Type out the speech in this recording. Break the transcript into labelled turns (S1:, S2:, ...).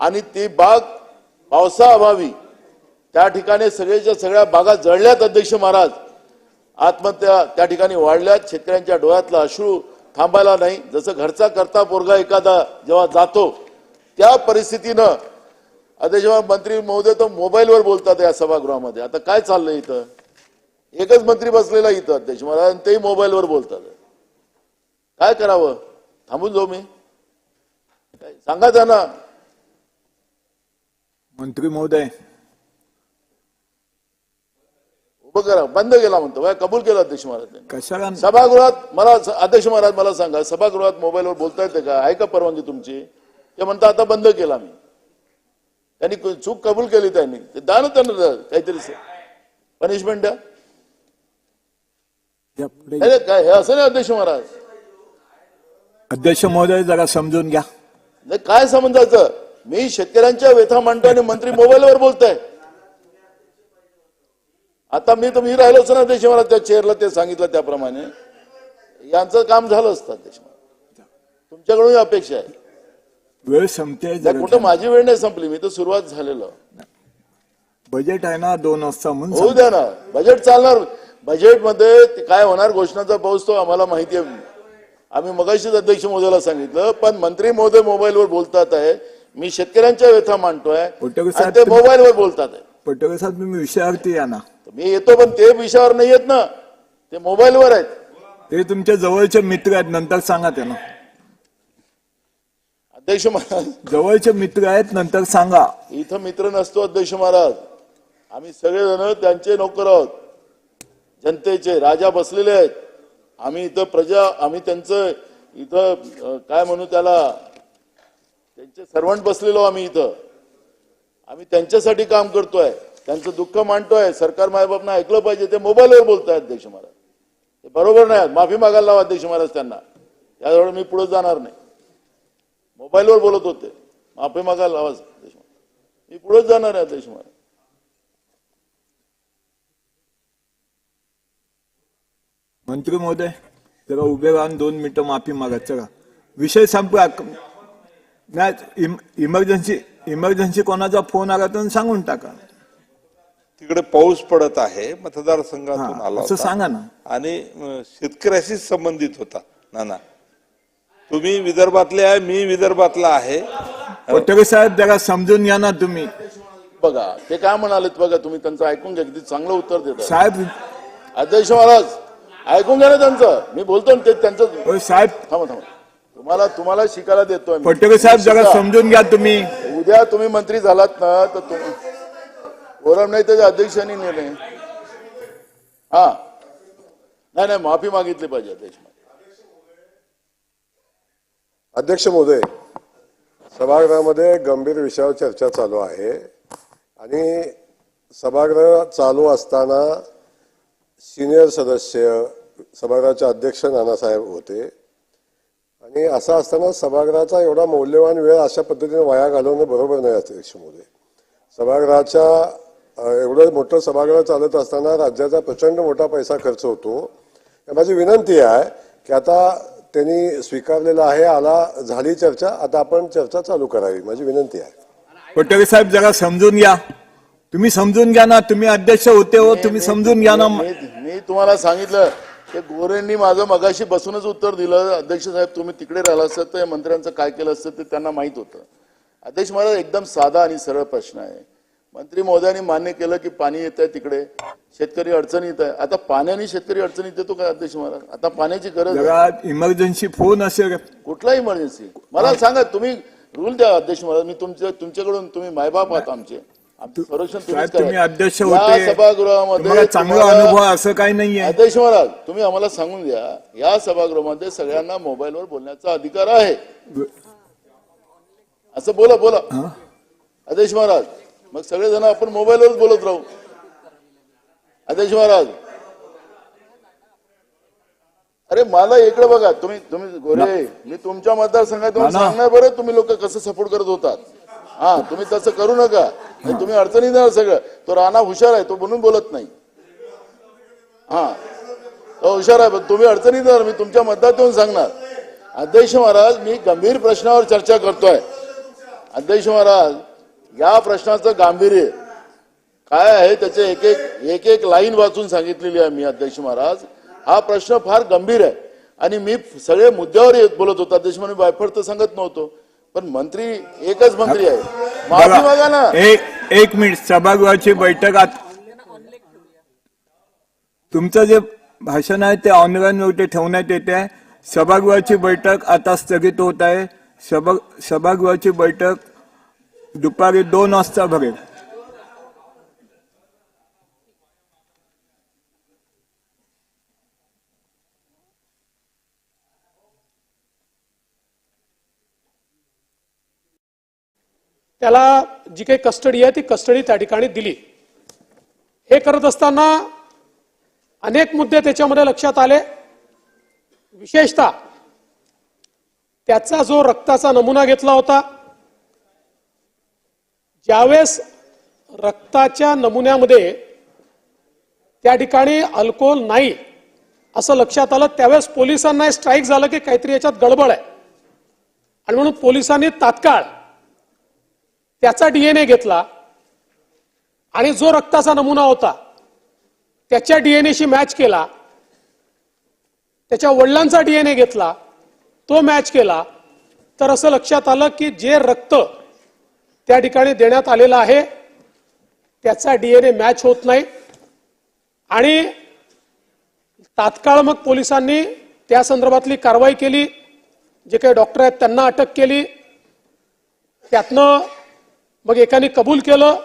S1: आणि ती बाग पावसाअभावी त्या ठिकाणी सगळ्याच्या सगळ्या बागा जळल्यात अध्यक्ष महाराज. आत्महत्या त्या ठिकाणी वाढल्यात शेतकऱ्यांच्या डोळ्यातला अश्रू थांबायला नाही. जसं घरचा करता पोरगा एखादा जेव्हा जातो त्या परिस्थितीनं अध्यक्ष जेव्हा मंत्री महोदय तर मोबाईलवर बोलतात या सभागृहामध्ये. आता काय चाललंय इथं? एकच मंत्री बसलेला इथं अध्यक्ष महाराज आणि तेही मोबाईलवर बोलतात. काय करावं? थांबून जाऊ मी. सांगा त्यांना.
S2: मंत्री महोदय.
S1: उभं करा बंद केला म्हणतो कबूल केलं अध्यक्ष महाराज.
S2: कशाला?
S1: सभागृहात मला अध्यक्ष महाराज मला सांगा सभागृहात मोबाईलवर बोलता येते का? आहे का परवानगी तुमची? ते म्हणता आता बंद केला मी. त्यांनी चूक कबूल केली त्यांनी. ते द्या ना त्यांना काहीतरी पनिशमेंट द्या. नाही, काय हे असं नाही अध्यक्ष महाराज.
S2: अध्यक्ष महोदय जरा समजून घ्या.
S1: नाही काय समजायचं? मी शेतकऱ्यांच्या व्यथा मांडतो आणि मंत्री मोबाईलवर बोलताय. आता मी तर मी राहिलोच ना महाराज त्या चेअरला ते सांगितलं त्याप्रमाणे. यांचं काम झालं असतं महाराज तुमच्याकडून ही अपेक्षा आहे.
S2: वेळ संपते
S1: कुठं माझी वेळ नाही संपली मी तर सुरुवात झालेलं.
S2: बजेट आहे ना दोन वाजता म्हणून
S1: होऊ द्या ना. बजेट चालणार. बजेटमध्ये ते काय होणार घोषणाचा पाऊस तो आम्हाला माहिती आहे. आम्ही मगाशीच अध्यक्ष महोदयाला सांगितलं पण मंत्री महोदय मोबाईलवर बोलतात आहे. मी शेतकऱ्यांच्या व्यथा मांडतोय. ते
S2: तुम्ही-
S1: मोबाईलवर बोलतात.
S2: पटोळे साहेब तुम्ही विषयावरती या ना.
S1: मी येतो पण ते विषयावर नाही येत ना. ते मोबाईलवर आहेत.
S2: ते तुमच्या जवळचे मित्र आहेत नंतर सांगा त्यांना.
S1: अध्यक्ष महाराज.
S2: जवळचे मित्र आहेत नंतर सांगा.
S1: इथं मित्र नसतो अध्यक्ष महाराज. आम्ही सगळेजण त्यांचे नोकर आहोत. जनतेचे राजा बसलेले आहेत. आम्ही इथं प्रजा आम्ही त्यांचं इथं काय म्हणू त्याला? त्यांचे सर्वंट बसलेलो आम्ही इथं. आम्ही त्यांच्यासाठी काम करतोय. त्यांचं दुःख मांडतोय. सरकार मायबापना ऐकलं पाहिजे. ते मोबाईलवर बोलताय अध्यक्ष महाराज. ते बरोबर नाही माफी मागायला लावा अध्यक्ष महाराज त्यांना. याजवळ मी पुढे जाणार नाही. मोबाईलवर बोलत होते. माफी मागायला लावा अध्यक्ष महाराज. मी पुढे जाणार आहे अध्यक्ष महाराज.
S2: मंत्री महोदय जरा उभे राहून दोन मिनिटं माफी मागा. चला. विषय संपला. नाही इम- इमर्जन्सी इमर्जन्सी कोणाचा फोन आला तर सांगून टाका.
S3: तिकडे पाऊस पडत आहे मतदारसंघातून
S2: हा,
S3: आला
S2: असं
S3: होता.
S2: सांगा ना.
S3: आणि अं, शेतकऱ्याशीच संबंधित होता नाना. तुम्ही विदर्भातले आहे मी विदर्भातला आहे.
S2: पटोळे साहेब जरा समजून घ्या ना तुम्ही.
S1: बघा ते काय म्हणालेत बघा तुम्ही त्यांचं ऐकून घ्या किती चांगलं उत्तर देतात.
S2: साहेब
S1: अध्यक्ष महाराज ऐकून घ्या ना त्यांचं. मी बोलतो ना ते त्यांचं
S2: ओ साहेब.
S1: थांबा थांबा. तुम्हाला तुम्हाला शिकायला देतोय मी.
S2: साहेब जरा
S1: शिका.
S2: समजून घ्या तुम्ही.
S1: उद्या तुम्ही मंत्री झालात ना तर तुम्ही फोरम नाही त्याच्या अध्यक्षांनी निर्णय. हा. नाही नाही माफी मागितली पाहिजे अध्यक्ष
S4: अध्यक्ष महोदय सभागृहामध्ये गंभीर विषयावर चर्चा चालू आहे. आणि सभागृह चालू असताना सिनियर सदस्य सभागृहाचे अध्यक्ष नानासाहेब होते. आणि असं असताना सभागृहाचा एवढा मौल्यवान वेळ अशा पद्धतीने वाया घालवणं बरोबर नाही अध्यक्ष महोदय सभागृहाच्या एवढं मोठं सभागृह चालत असताना राज्याचा प्रचंड मोठा पैसा खर्च होतो. माझी विनंती आहे की आता त्यांनी स्वीकारलेला आहे आला झाली चर्चा आता आपण चर्चा चालू करावी. माझी विनंती आहे.
S2: पटोळे साहेब जरा समजून घ्या. तुम्ही समजून घ्या ना तुम्ही अध्यक्ष होते हो तुम्ही समजून घ्या ना.
S1: मी तुम्हाला सांगितलं ते गोरेंनी माझं मगाशी बसूनच उत्तर दिलं. अध्यक्ष साहेब तुम्ही तिकडे राहिला असतं तर या मंत्र्यांचं काय केलं असतं ते त्यांना माहीत होतं. अध्यक्ष महाराज एकदम साधा आणि सरळ प्रश्न आहे. मंत्री महोदयांनी मान्य केलं की पाणी येत आहे तिकडे. शेतकरी अडचणीत आहे. आता पाण्याने शेतकरी अडचणीत येतो का अध्यक्ष महाराज आता पाण्याची गरज
S2: इमर्जन्सी फोन असेल.
S1: कुठला इमर्जन्सी मला सांगा तुम्ही रूल द्या अध्यक्ष महाराज मी तुमच्या तुमच्याकडून तुम्ही मायबाप आहात आमचं. संरक्षण.
S2: अध्यक्ष होते.
S1: सभागृहामध्ये
S2: चांगला अनुभव असं काही नाहीये.
S1: अध्यक्ष महाराज तुम्ही आम्हाला सांगून द्या या सभागृहामध्ये सगळ्यांना मोबाईलवर बोलण्याचा अधिकार आहे. असं बोला बोला. अध्यक्ष महाराज मग सगळेजण आपण मोबाईलवरच बोलत राहू. अध्यक्ष महाराज. अरे मला इकडे बघा. तुम्ही तुम्ही गोरे मी तुमच्या मतदारसंघात. सांगणार बरं तुम्ही लोक कसं सपोर्ट करत होतात. हा तुम्ही तसं करू नका. तुम्ही अडचणी देणार सगळं. तो राणा हुशार आहे तो म्हणून बोलत नाही. हा. तो हुशार आहे पण तुम्ही अडचणी देणार मी तुमच्या मतदार येऊन सांगणार. अध्यक्ष महाराज मी गंभीर प्रश्नावर चर्चा करतोय. अध्यक्ष महाराज या प्रश्नाचं गांभीर्य काय आहे त्याचे एक एक एक एक लाईन वाचून सांगितलेली आहे मी अध्यक्ष महाराज. हा प्रश्न फार गंभीर आहे. आणि मी सगळे मुद्द्यावर येत बोलत होतो. अध्यक्ष म्हणून वायफळ तर सांगत नव्हतो. पण मंत्री एकच मंत्री आहे. माफी मागा ना
S2: एक एक मिनिट सभागृहाची बैठक आत तुमचं जे भाषण आहे ते ऑनलाईन वरती ठेवण्यात येते. आहे सभागृहाची बैठक आता स्थगित होत आहे. सभा सभागृहाची बैठक दुपारी दोन वाजता भरेल.
S5: त्याला जी काही कस्टडी आहे ती कस्टडी त्या ठिकाणी दिली. हे करत असताना अनेक मुद्दे त्याच्यामध्ये लक्षात आले. विशेषतः त्याचा जो रक्ताचा नमुना घेतला होता ज्यावेळेस रक्ताच्या नमुन्यामध्ये त्या ठिकाणी अल्कोहोल नाही असं लक्षात आलं त्यावेळेस पोलिसांना स्ट्राईक झालं की काहीतरी याच्यात गडबड आहे. आणि म्हणून पोलिसांनी तात्काळ त्याचा डीएनए घेतला आणि जो रक्ताचा नमुना होता त्याच्या डीएनएशी मॅच केला. त्याच्या वडिलांचा डीएनए घेतला तो मॅच केला. तर असं लक्षात आलं की जे रक्त त्या ठिकाणी देण्यात आलेलं आहे त्याचा डीएनए मॅच होत नाही. आणि तात्काळ मग पोलिसांनी त्या संदर्भातली कारवाई केली. जे काही डॉक्टर आहेत त्यांना अटक केली. त्यातनं मग एकाने कबूल केलं